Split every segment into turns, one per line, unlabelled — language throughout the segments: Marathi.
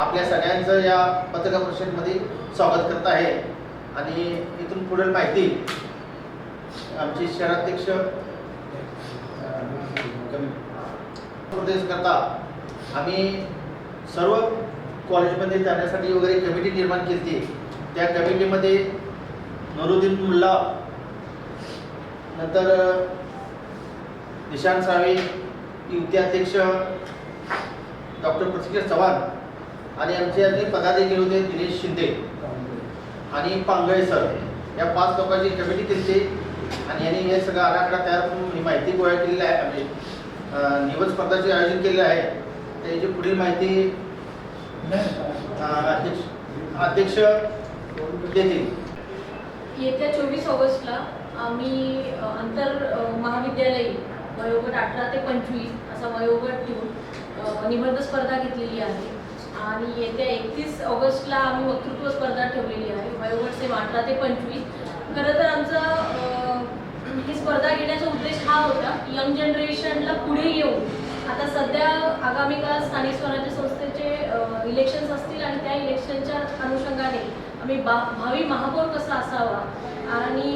आपल्या सगळ्यांचं या पत्रकार परिषदेमध्ये स्वागत करत आहे. आणि इथून पुढील माहिती आमचे शहराध्यक्ष प्रदेश करता. आम्ही सर्व कॉलेजमध्ये जाण्यासाठी वगैरे कमिटी निर्माण केली. होती त्या कमिटीमध्ये नरुद्दीन मुल्ला नंतर निशांत सावे युवती अध्यक्ष डॉक्टर पृथ्वीराज चव्हाण आणि आमचे अगदी पदाधिकारी होते दिनेश शिंदे. आणि पांगळे सर. या पाच लोकांची कमिटी केली होती आणि यांनी हे सगळं आराखडा तयार करून ही माहिती गोळा केलेली आहे. म्हणजे निवड स्पर्धाचे आयोजन केले आहे. त्याची पुढील माहिती अध्यक्ष अध्यक्ष देतील.
येत्या चोवीस ऑगस्टला आम्ही अ, आंतर महाविद्यालयीन वयोगट अठरा ते पंचवीस असा वयोगट ठेवून निबंध स्पर्धा घेतलेली आहे. आणि येत्या एकतीस ऑगस्टला आम्ही वक्तृत्व स्पर्धा ठेवलेली आहे. वयोगट सेम अठरा ते पंचवीस. खरं तर आमचा ही स्पर्धा घेण्याचा उद्देश हा होता यंग जनरेशनला पुढे येऊन आता सध्या आगामी काळात स्थानिक स्वराज्य संस्थेचे इलेक्शन्स असतील आणि त्या इलेक्शनच्या अनुषंगाने आम्ही बा भावी महापौर कसा असावा? आणि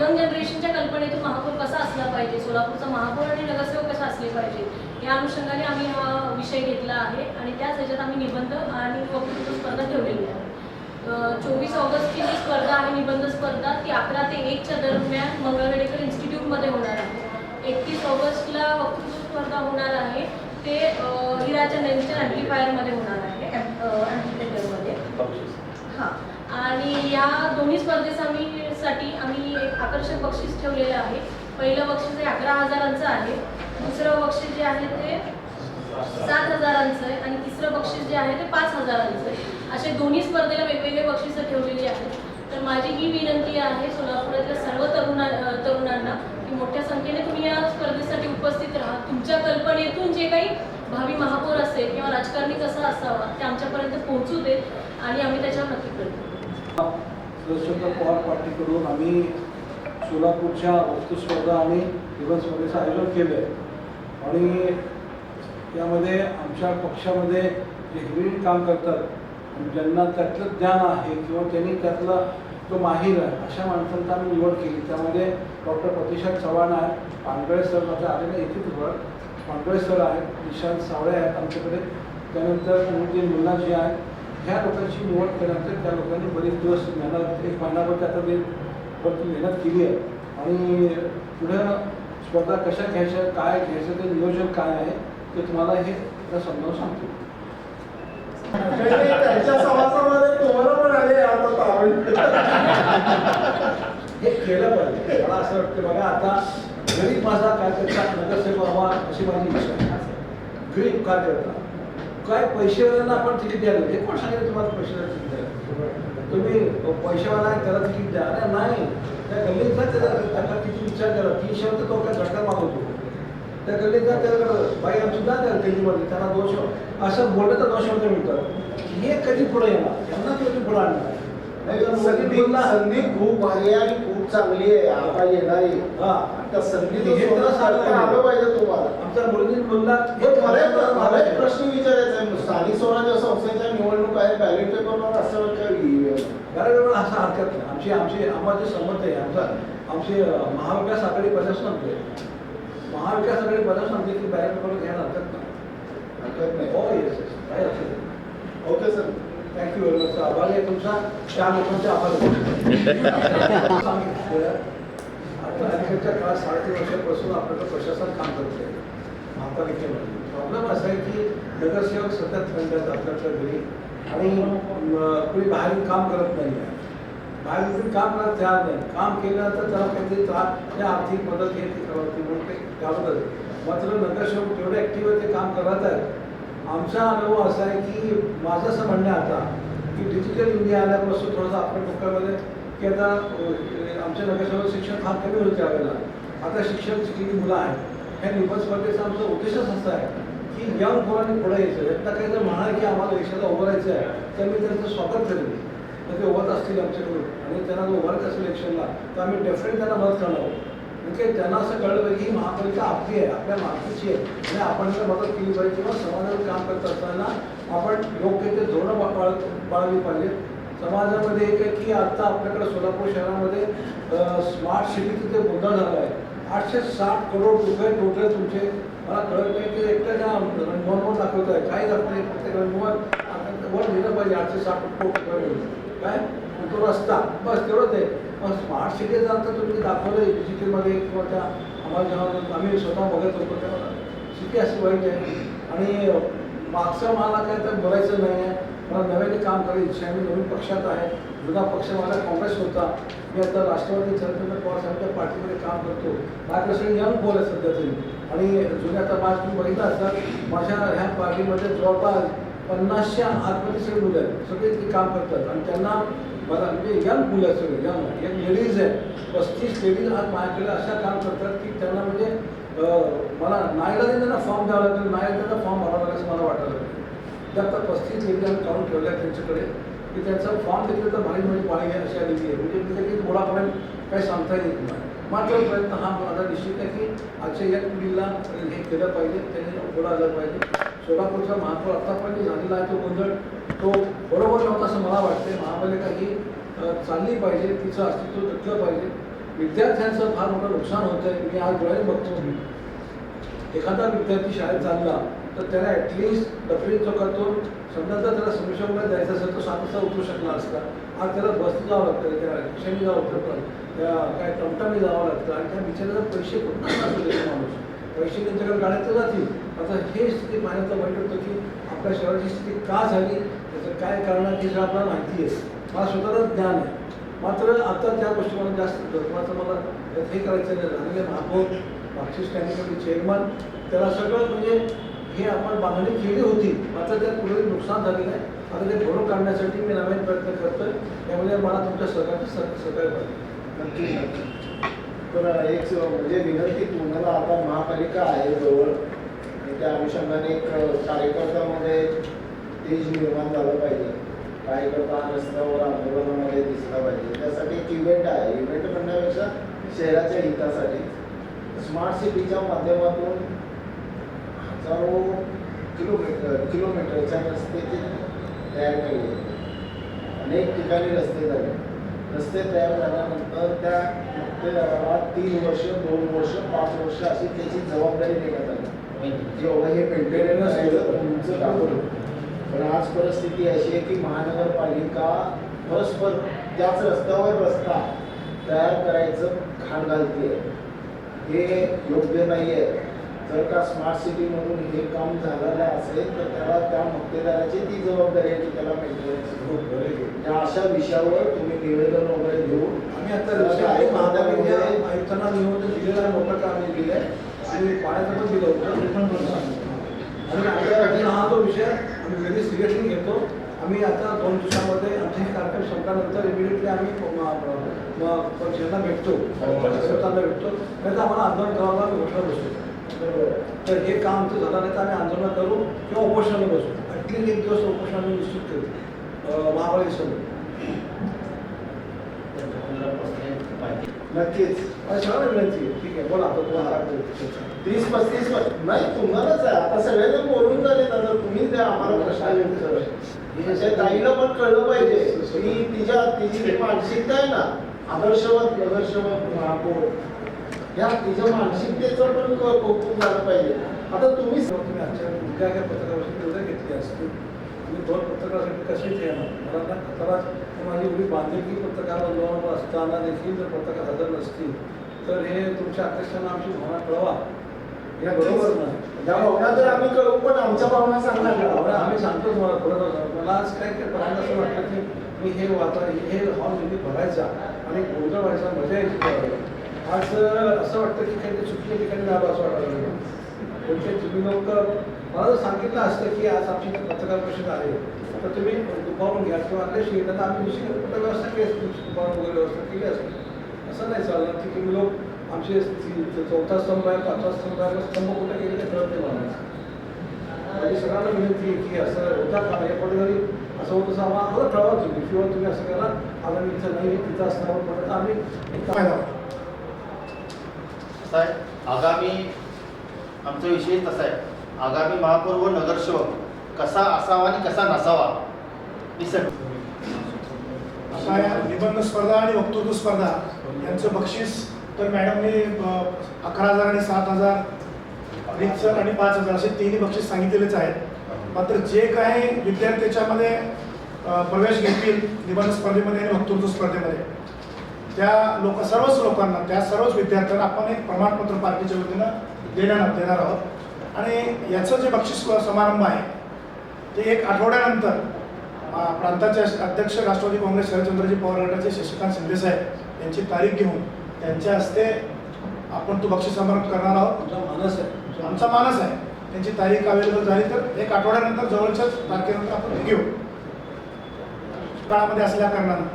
यंग जनरेशनच्या कल्पनेतून महापौर कसा असला पाहिजे? सोलापूरचा महापौर आणि नगरसेवक कसा असले पाहिजे? या अनुषंगाने आम्ही हा विषय घेतला आहे आणि त्याच ह्याच्यात आम्ही निबंध आणि वक्तृत्व स्पर्धा ठेवलेली आहे. चोवीस ऑगस्टची जी स्पर्धा आहे निबंध स्पर्धा ती अकरा ते एकच्या दरम्यान मंगळवेडेकर इन्स्टिट्यूटमध्ये होणार आहे. एकतीस ऑगस्टला वक्तृत्व स्पर्धा होणार आहे. ते अ, हिराच्या नेमच्या ॲम्प्लिफायरमध्ये होणार आहे. ॲम्प्लिफायर या दोन्ही स्पर्धेसाठी आम्ही आम्ही एक आकर्षक बक्षीस ठेवलेलं आहे. पहिलं बक्षीस हे अकरा हजारांचं आहे. दुसरं बक्षीस जे आहे ते सात हजारांचं आहे आणि तिसरं बक्षीस जे आहे ते पाच हजारांचं आहे. असे दोन्ही स्पर्धेला वेगवेगळे बक्षिसं ठेवलेली आहेत. तर माझी ही विनंती आहे सोलापुरातल्या सर्व तरुणा तरुणांना की मोठ्या संख्येने तुम्ही या स्पर्धेसाठी उपस्थित राहा. तुमच्या कल्पनेतून जे काही भावी महापौर असेल किंवा राजकारणी कसा असावा ते आमच्यापर्यंत पोहोचू देत आणि आम्ही त्याच्यावर नक्की करतो
शिवचंद्र पवार पार्टीकडून आम्ही सोलापूरच्या वस्तुस्पर्धा आणि निबंध स्पर्धेचं आयोजन केलं आहे आणि त्यामध्ये आमच्या पक्षामध्ये जे हिरिरीत काम करतात आणि ज्यांना त्यातलं ज्ञान आहे किंवा त्यांनी त्यातला तो माहीर आहे अशा माणसांचा आम्ही निवड केली. त्यामध्ये डॉक्टर प्रतिशा चव्हाण आहे पांगळे सर माझ्या आलेले येथे वर पांगळे सर आहेत निशांत सावळे आहेत आमच्याकडे. त्यानंतर जे आहेत. ह्या लोकांची निवड केल्यानंतर त्या लोकांनी बरेच दिवस मेहनत एक महिनाभर आता वरती मेहनत केली आहे. आणि पुढं स्पर्धा कशा घ्यायच्या काय घ्यायचं ते नियोजन काय आहे ते तुम्हाला हे समजावून सांगतो. हे केलं पाहिजे. मला असं वाटतं बघा आता गरीब माझा कार्यकर्ता नगरसेवक व्हावा अशी माझी इच्छा गरीब कार्यकर्ता काय पैसेवाल्यांना आपण तिकीट द्यायला हे कोण सांगितलं तुम्हाला पैसेवाला तिकीट द्यायला तुम्ही पैसेवाला आहे त्याला तिकीट द्या. अरे नाही. त्या गल्लीत जा त्याला त्याला किती विचार करा. तीनशे होते तो काय झटका मागवतो त्या गल्लीत जा त्याला बाई आमची जा त्या गल्लीमध्ये त्यांना दोष असं बोललं तर दोष होते मिळतात. हे कधी पुढे येणार? यांना कधी पुढे आणणार?
संधी खूप आहे आणि खूप चांगली आहे. आता येणारी.
हा.
त्या संधीचं
हे
सोनं. आलं पाहिजे तुम्हाला?
आमचा मुलगी बोलला
हे मला एक- मला एक प्रश्न विचारायचा आहे. स्थानिक स्वराज्य संस्थेच्या निवडणूक आहे बॅलेट पेपरवर असं काही
बरोबर असं हरकत नाही. आमची आमची आम्हाला जे संमत आहे. आमचा आमची अं, महाविकास आघाडी बजाव सांगते महाविकास आघाडी बजाव सांगते की बॅलेट पेपर घ्यायला हरकत नाही.
हरकत नाही.
हो येस येस काय हरकत
okay sir.
Thank you very much आभार आहे तुमचा. चार लोकांचे आभार सांगितलं. अलीकडच्या काळात साडेतीन वर्षापासून आपल्याला प्रशासन काम करते महापालिकेमध्ये. प्रॉब्लेम असा आहे की नगरसेवक सतत थंड आहेत आपल्याकडे घरी आणि कोणी बाहेरून काम करत नाही आहे. बाहेर काम करत तयार नाही. काम केलं तर त्याला काहीतरी त्रास त्या आर्थिक मदत हे ते करावं म्हणून ते गावात मात्र नगरसेवक तेवढे ॲक्टिव्ह आहे ते काम करत आहेत. आमचा अनुभव असा आहे की माझं असं म्हणणं आहे आता की डिजिटल इंडिया आल्यापासून थोडंसं आपल्या डोक्यामध्ये की आता आमच्या नगरसेवक शिक्षण फार कमी होतं त्यावेळेला. आता शिक्षण शिकलेली मुलं आहेत. ह्या निबंध स्पर्धेचा आमचा उद्देशच असा आहे की यंग मुलांनी पुढे यायचं. एकदा काही जर म्हणाल की आम्हाला देशाला उभं राहायचं आहे तर मी त्यांचं स्वागत करेन. तर ते उभत असतील आमच्याकडून. आणि त्यांना जो उभारत असेल इलेक्शनला तर आम्ही डेफिनेट त्यांना मदत करणार. आहोत म्हणजे त्यांना असं कळलं पाहिजे की ही महापालिका आपली आहे आपल्या मालकीची आहे. आणि आपण जर मदत केली पाहिजे किंवा समाजावर काम करत असताना आपण योग्य ते धोरणं बा- बाळ बाळगली पाहिजे समाजामध्ये एक आहे की आता आपल्याकडे सोलापूर शहरामध्ये स्मार्ट सिटीचं ते मुद्दा झाला आहे. आठशे साठ करोड रुपये टोटल तुमचे. मला कळत नाही की एकट्या त्या दाखवत आहे काही दाखवत नाही प्रत्येक रणभवन वर लिहिलं पाहिजे आठशे साठ कोटी रुपये. मिळून. काय? तो रस्ता. बस तेवढंच आहे. पण स्मार्ट सिटी आता तुम्ही दाखवलं डिजिटलमध्ये किंवा त्या आम्हाला जेव्हा आम्ही स्वतः बघत होतो तेव्हा सिटी अशी वाईट आहे. आणि मागचं मला काय तर बोलायचं नाही आहे. मला नव्याने काम करायची इच्छा आहे मी नवीन पक्षात आहे. जुना पक्ष माझा काँग्रेस होता. मी आता राष्ट्रवादी चंद्रचंद्र पवार साहेबांच्या पार्टीमध्ये काम करतो. माझ्याकडे यंग बोल आहे सध्या तरी. आणि जुन्या आता माझ तुम्ही बघितलं असतात माझ्या ह्या पार्टीमध्ये जवळपास पन्नासच्या आतमध्ये सगळे मुलं आहेत. सगळे ते काम करतात. आणि त्यांना मला म्हणजे यंग मुलं आहेत सगळे यंग यंग लेडीज आहे. पस्तीस लेडीज आज माझ्याकडे अशा काम करतात की त्यांना म्हणजे मला नाईला त्यांना फॉर्म द्यावा लागेल. नाईला त्यांना फॉर्म भरावा लागेल असं मला वाटायला लागलं. आता पस्तीस लेडीज काढून ठेवल्या त्यांच्याकडे. की त्यांचा फॉर्म घेतलं तर भारी म्हणजे पाणी घ्या अशी आलेली आहे. म्हणजे तिथे काही मुळापर्यंत काही सांगता येत नाही. मात्र प्रयत्न हा माझा निश्चित आहे की आजच्या या पिढीला हे केलं पाहिजे त्यांनी पुढं आलं पाहिजे. सोलापूरचा महापौर आतापर्यंत झालेला आहे तो गोंधळ तो बरोबर नव्हता असं मला वाटते महापालिका ही चालली पाहिजे तिचं अस्तित्व जपलं पाहिजे. विद्यार्थ्यांचं फार मोठं नुकसान होतं आहे मी आज डोळ्याने बघतो. मी एखादा विद्यार्थी शाळेत चालला तर त्याला ॲटलिस्ट डफ्री जो करतो समजा जर त्याला समिशनमध्ये जायचं असेल तर सात उतरू शकला असता. आज त्याला बसने जावं लागतं त्या रिक्षाने जावं लागतं त्या काय टमटमने जावं लागतं. आणि त्या बिचाराला पैसे कुठून माणूस? पैसे त्यांच्याकडे गाड्यात तर जातील. आता हे स्थिती पाहण्याचं वाईट होतं की आपल्या शहराची स्थिती का झाली? त्याचं काय कारण आहे हे आपल्याला माहिती आहे. मला स्वतःला ज्ञान आहे. मात्र आता त्या गोष्टी मला जास्त महत्त्वाचं मला हे करायचं नाही झालेले महापौर मागची स्टँडिंग चेअरमन त्याला सगळं म्हणजे हे आपण बांधणी केली होती मात्र त्यात पुढे नुकसान झालेलं आहे. आता ते भरून काढण्यासाठी मी नवीन प्रयत्न करतोय. त्यामुळे मला तुमच्या सहकार्य सहकार्य पाहिजे.
नक्की नक्की. तर एक म्हणजे विनंती तुम्हाला आता महापालिका आहे जवळ. आणि त्या अनुषंगाने एक कार्यकर्त्यामध्ये तेज निर्माण झालं पाहिजे. कार्यकर्ता रस्त्यावर आंदोलनामध्ये दिसला पाहिजे. त्यासाठी एक इव्हेंट आहे. इव्हेंट म्हणण्यापेक्षा शहराच्या हितासाठी. स्मार्ट सिटीच्या माध्यमातून हजारो किलोमीटर किलोमीटरच्या रस्ते ते तयार केले अनेक ठिकाणी रस्ते झाले. रस्ते तयार झाल्यानंतर त्या मुक्तेदाराला तीन वर्ष दोन वर्ष पाच वर्ष अशी त्याची जबाबदारी देण्यात आली. जेवढं हे मेंटेनन्स तुमचं काम होतं. पण आज परिस्थिती अशी आहे की महानगरपालिका परस्पर त्याच रस्त्यावर रस्ता तयार करायचं घाण घालते हे योग्य नाही आहे जर का स्मार्ट सिटीमधून हे काम झालेलं असेल तर त्याला त्या मुक्तेदाराची ती जबाबदारी आहे की त्याला मेंटेनन्स त्या अशा विषयावर तुम्ही निवेदन वगैरे घेऊन
आम्ही आता महापालिका आयुक्तांना दिलेला आहे मोठं काम हे दिलं आहे आणि पाण्याचं पण दिलं होतं आणि आमच्या हा जो विषय आम्ही व्हेरी सिरियसली घेतो. आम्ही आता दोन दिवसामध्ये आमचे हे कार्यक्रम संपल्यानंतर इमिडिएटली आम्ही पक्षांना भेटतो. सरकारला भेटतो. नाही तर आम्हाला आंदोलन करायला घोषणा बसतो तर हे काम आमचं झालं नाही तर आम्ही आंदोलन करू किंवा उपोषणाला बसू. ॲटलीस्ट एक दिवस उपोषण निश्चित करू महाबळेश्वर
नक्कीच.
आणि विनंती आहे ठीक आहे बोला आता तुम्हाला
तीस पस्तीस नाही तुम्हालाच आहे. आता सगळेजण बोलून झाले आता तुम्ही त्या आम्हाला प्रश्न विचारा ताईला पण कळलं पाहिजे. तिच्या तिची मानसिकता आहे ना आदर्शवाद प्रदर्शवाद महापौर या तिच्या मानसिकतेचं पण कौतुक झालं पाहिजे. आता तुम्ही
तुम्ही आजच्या पत्रकारासाठी तेवढं घेतली असते. तुम्ही दोन पत्रकारासाठी कसे ते येणार? मला ना खतराच माझी एवढी बांधिलकी पत्रकार आंदोलनावर असताना देखील जर पत्रकार हजर नसतील तर हे तुमच्या अध्यक्षांना आमची भावना कळवा. हे बरोबर नाही.
त्या भावना तर आम्ही कळू पण आमच्या भावना सांगणार
भावना आम्ही सांगतो तुम्हाला जाऊन मला आज काय काय पाहायला असं वाटतं की मी हे वातावरण हे हॉल नेहमी भरायचा आणि गोंधळ व्हायचा मजा यायची. आज असं वाटतं की काही चुकीच्या ठिकाणी जावं असं वाटायला लागलं. तुम्ही लोक मला जर सांगितलं असतं की आज आमची पत्रकार परिषद आहे. तर तुम्ही दुपारून घ्या किंवा अध्यक्ष घेतात आम्ही दुसरी कुठं व्यवस्था केली असते. दुपारून वगैरे व्यवस्था केली असते. असं नाही चालणार की तुम्ही लोक आमचे चौथा स्तंभ आहे पाचवा स्तंभ आहे स्तंभ कुठे गेले ते कळत नाही मला. माझी सगळ्यांना विनंती आहे की असं होता का? या जरी असं होतं असं आम्हाला कळवा तुम्ही. किंवा तुम्ही असं करा. आम्ही मी इथं नाही तिथं असणार परत आम्ही
कसं आहे. आगामी आमचा विषय तसा आहे. आगामी महापौर व नगरसेवक कसा असावा आणि कसा नसावा ही
अशा या निबंध स्पर्धा आणि वक्तृत्व स्पर्धा यांचं बक्षीस तर मॅडमने अकरा हजार आणि सात हजार रितसर आणि पाच हजार असे तिन्ही बक्षीस सांगितलेलेच आहेत. मात्र जे काही विद्यार्थी त्याच्यामध्ये प्रवेश घेतील निबंध स्पर्धेमध्ये आणि वक्तृत्व स्पर्धेमध्ये त्या लोक सर्वच लोकांना त्या सर्वच विद्यार्थ्यांना आपण एक प्रमाणपत्र पार्टीच्या वतीनं देणार देणार आहोत. आणि याचं जे बक्षीस समारंभ आहे ते एक आठवड्यानंतर प्रांताचे अध्यक्ष राष्ट्रवादी काँग्रेस शरदचंद्रजी पवार गटाचे शशिकांत शिंदे साहेब यांची तारीख घेऊन त्यांच्या हस्ते आपण तो बक्षीस समारंभ करणार आहोत.
तुमचा मानस आहे.
आमचा मानस आहे. त्यांची तारीख अवेलेबल झाली तर एक आठवड्यानंतर जवळच्याच तारखेनंतर आपण घेऊ. काळामध्ये असल्या कारणानं.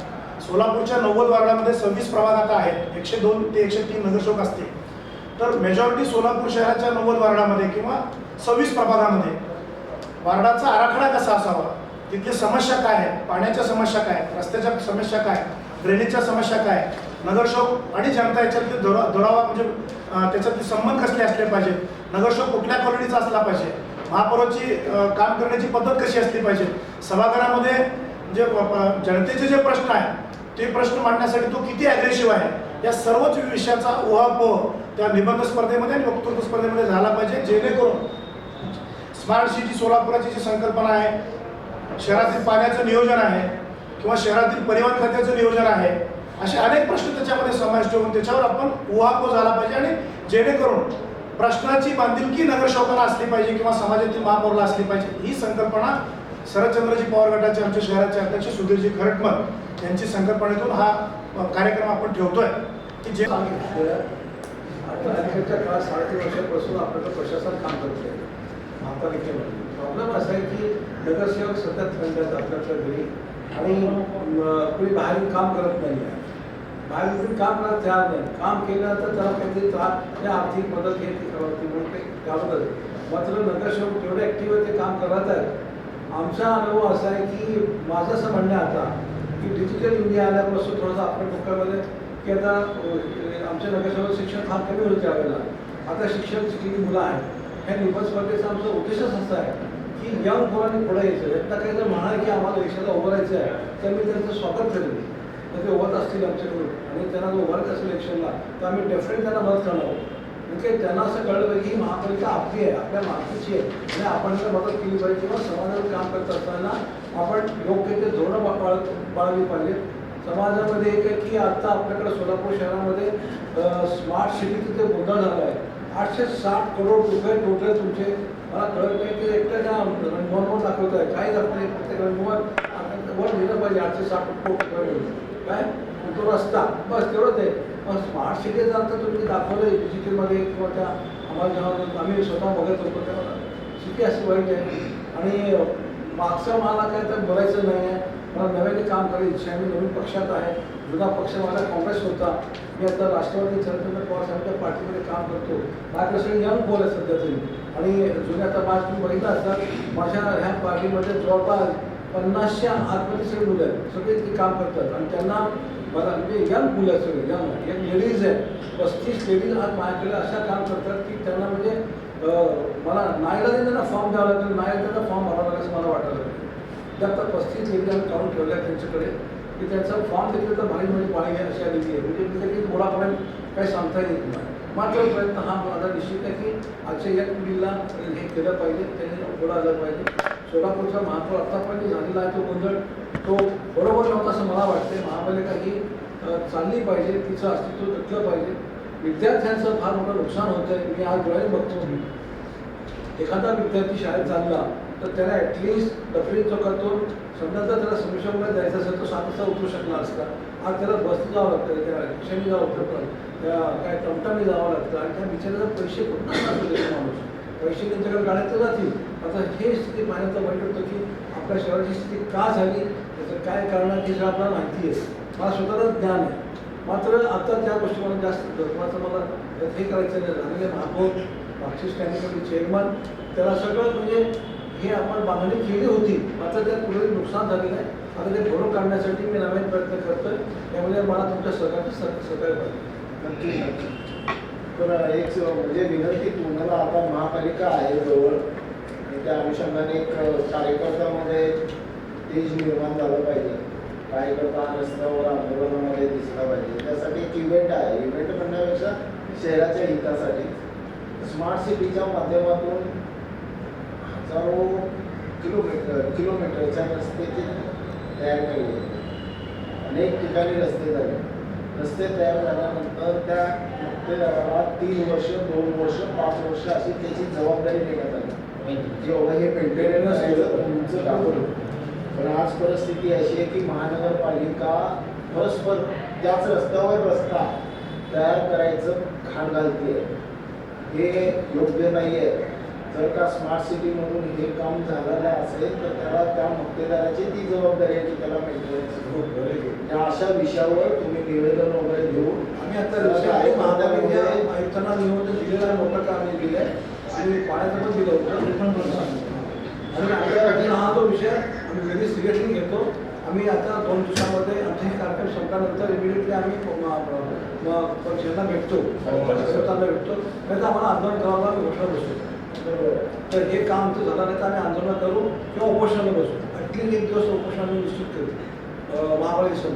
सोलापूरच्या नव्वद वार्डामध्ये सव्वीस प्रभाग आता आहेत. एकशे दोन ते एकशे तीन नगरसेवक असतील. तर मेजॉरिटी सोलापूर शहराच्या नव्वद वार्डामध्ये किंवा सव्वीस प्रभागामध्ये. वार्डाचा आराखडा कसा असावा? तिथली समस्या काय आहेत पाण्याच्या समस्या काय? आहेत रस्त्याच्या समस्या काय? ड्रेनेजच्या समस्या काय? नगरसेवक आणि जनता याच्यातली दोरा दोरावा म्हणजे त्याच्यातले संबंध कसले असले पाहिजे नगरसेवक कुठल्या कॉलनीचा असला पाहिजे? महापौराची काम करण्याची पद्धत कशी असली पाहिजे? सभागृहामध्ये जे जनतेचे जे प्रश्न आहेत ते प्रश्न मांडण्यासाठी तो किती ॲग्रेसिव्ह आहे या सर्वच विषयाचा उहापोह त्या निबंध स्पर्धेमध्ये आणि वक्तृत्व स्पर्धेमध्ये झाला पाहिजे जेणेकरून स्मार्ट सिटी सोलापुराची जी संकल्पना आहे शहरातील पाण्याचं नियोजन आहे किंवा शहरातील परिवहन खात्याचं नियोजन आहे असे अनेक प्रश्न त्याच्यामध्ये समाविष्ट होऊन त्याच्यावर आपण उहापोह झाला पाहिजे आणि जेणेकरून प्रश्नाची बांधिलकी नगरसेवकाला असली पाहिजे किंवा समाजातील महापौरला असली पाहिजे ही संकल्पना शरदचंद्रजी पवार गटाचे आमच्या शहराचे अध्यक्ष सुधीरजी खरटमल यांची संकल्पनेतून हा कार्यक्रम आपण ठेवतोय. की जे
अठराशेच्या काळात साडेतीन वर्षापासून आपल्याला प्रशासन काम करत आहे. महापालिकेमध्ये प्रॉब्लेम असा आहे की नगरसेवक सतत थंडात आपल्याकडे घरी आणि कोणी बाहेरून काम करत नाही आहे. बाहेरून काम करायला तयार नाही. काम केलं तर त्याला काहीतरी त्रास म्हणजे आर्थिक मदत हे म्हणून ते काम करत मात्र नगरसेवक जेवढे ॲक्टिव्ह ते काम करत आहेत. आमचा अनुभव असा आहे की माझं असं म्हणणं आहे आता की डिजिटल इंडिया आल्यापासून थोडंसं आपल्या डोक्यामध्ये की आता आमच्या नगरसेवक शिक्षण फार कमी होतं त्यावेळेला. आता शिक्षण शिकलेली मुलं आहेत ह्या निबंध स्पर्धेचा आमचा उद्देशच असा आहे की यंग मुलांनी पुढे यायचं. एकदा काही जर म्हणाल की आम्हाला देशाला उभं राहायचं आहे तर मी त्यांचं स्वागत करेन. तर ते उभत असतील आमच्याकडून. आणि त्यांना जो उभं असेल इलेक्शनला तर आम्ही डेफिनेट त्यांना मदत करणार आहोत. म्हणजे त्यांना असं कळलं पाहिजे की महापालिका आपली आहे आपल्या माणसाची आहे. आणि आपण जर मदत केली पाहिजे किंवा समाजावर काम करत असताना आपण योग्य ते धोरणं पाळ पाळली पाहिजे समाजामध्ये एक आहे की आता आपल्याकडे सोलापूर शहरामध्ये स्मार्ट सिटीचं ते गोंधळ झाला आहे. आठशे साठ करोड रुपये टोटल तुमचे. मला कळत नाही की एकट्या त्या रंगभवनवर दाखवत आहे? काय जात नाही? प्रत्येक रंगभवन वर लिहिलं पाहिजे आठशे साठ कोटी रुपये. काय? तो रस्ता. बस तेवढंच आहे. पण स्मार्ट सिटीचा आता तुम्ही दाखवलं डिजिटलमध्ये किंवा त्या आम्हाला जेव्हा आम्ही स्वतः बघत होतो तेव्हा सिटी अशी वाईट आहे. आणि मागचं मला काय तर बोलायचं नाही आहे. मला नव्याने काम करायची इच्छा आहे. मी नवीन पक्षात आहे. जुना पक्ष माझा काँग्रेस होता. मी आता राष्ट्रवादी शरदचंद्र पवार साहेबांच्या पार्टीमध्ये काम करतो. माझ्याकडे यंग बोल आहे सध्या तरी. आणि जुन्या आता माझ तुम्ही बघितलं असतात माझ्या ह्या पार्टीमध्ये जवळपास पन्नासच्या आतमध्ये सगळे मुलं आहेत. सगळे ते काम करतात. आणि त्यांना म्हणजे यंग मुलं सगळे यंग एक लेडीज आहे. पस्तीस लेडीज आज माझ्याकडे अशा काम करतात की त्यांना म्हणजे मला नायला त्यांना फॉर्म द्यावा लागेल नाही त्यांना फॉर्म भरावा लागेल असं मला वाटायला लागेल. त्या आता पस्तीस लेडीज आम्ही काढून ठेवल्या त्यांच्याकडे. की त्यांचा फॉर्म घेतलं तर भारी म्हणजे पाणी घ्या अशी आलेली आहे. म्हणजे तिथे की मुलापर्यंत काही सांगता येत नाही. मात्र प्रयत्न हा माझा निश्चित आहे की आजच्या या पिढीला हे केलं पाहिजे त्यांनी पुढं आलं पाहिजे. सोलापूरचा महापौर आत्तापर्यंत झालेला आहे तो गोंधळ तो बरोबर नव्हता असं मला वाटते महापालिका ही चालली पाहिजे तिचं अस्तित्व जपलं पाहिजे. विद्यार्थ्यांचं फार मोठं नुकसान होतं आहे मी आज डोळ्याने बघतो. एखादा विद्यार्थी शाळेत चालला तर त्याला ॲटलिस्ट जो चौकातून समजा जर त्याला समस्यामुळे जायचं असेल तर सातचा उतरू शकला असता. आज त्याला बस जावं लागतं त्या रिक्षाने जावं लागतं त्या काय टमटमने जावं लागतं. आणि त्या बिचाऱ्याला पैसे कुठून माणूस पैसे त्यांच्याकडे गाड्यात जातील. आता हे स्थिती पाहण्याचं वाईट होतं की आपल्या शहराची स्थिती का झाली त्याचं काय कारण आहे हे सगळं आपल्याला माहिती आहे मला स्वतःला ज्ञान आहे. मात्र आता त्या गोष्टी मला जास्त महत्त्वाचं मला हे करायचं नाही. झालेले महापौर मागची स्टँडिंग चेअरमन त्याला सगळं म्हणजे हे आपण बांधणी केली होती मात्र त्यात पुढे नुकसान झालेलं आहे. आता ते भरून काढण्यासाठी मी नवीन प्रयत्न करतोय. त्यामुळे मला तुमच्या सहकार्य सह- सहकार्य पाहिजे
नक्की नक्की.
तर एक म्हणजे विनंती तुम्हाला आता महापालिका आहे जवळ त्या अनुषंगाने एक कार्यकर्त्यामध्ये तेज निर्माण झालं पाहिजे. कार्यकर्ता रस्त्यावर आंदोलनामध्ये दिसला पाहिजे. त्यासाठी एक इव्हेंट आहे. इव्हेंट म्हणण्यापेक्षा शहराच्या हितासाठी. स्मार्ट सिटीच्या माध्यमातून हजारो किलोमीटर किलोमीटरच्या रस्ते ते तयार केले. अनेक ठिकाणी रस्ते झाले. रस्ते तयार झाल्यानंतर त्या मुक्तेदाराला तीन वर्ष दोन वर्ष पाच वर्ष अशी त्याची जबाबदारी देण्यात आली. की बाबा हे मेंटेनन्स करायचं तुमचं आहे. पण आज परिस्थिती अशी आहे की महानगरपालिका परस्पर त्याच रस्त्यावर रस्ता तयार करायचं घाण घालते हे योग्य नाही आहे जर का स्मार्ट सिटीमधून हे काम झालेलं असेल तर त्याला त्या मुक्तेदाराची ती जबाबदारी आहे की त्याला मेंटेनन्स त्या अशा विषयावर तुम्ही निवेदन वगैरे घेऊन
आम्ही आता महापालिका आयुक्तांना निवडून दिलेलं मोठं काम दिलं आहे. आणि पाण्याचं पण दिलं होतं ते पण पण सांगितलं. आणि आमच्या हा जो विषय आम्ही कधी सिरियसली घेतो. आम्ही आता दोन दिवसामध्ये आमचे कार्यक्रम संपल्यानंतर इमिडिएटली आम्ही पक्षांना भेटतो. सरकारला भेटतो. नाही तर आम्हाला आंदोलन करायला आम्ही घोषणा बसतो तर हे काम आमचं झालं नाही तर आम्ही आंदोलन करू किंवा उपोषणाला बसू. ॲटलीस्ट एक दिवस उपोषणाला निश्चित करू.
महाबळेश्वर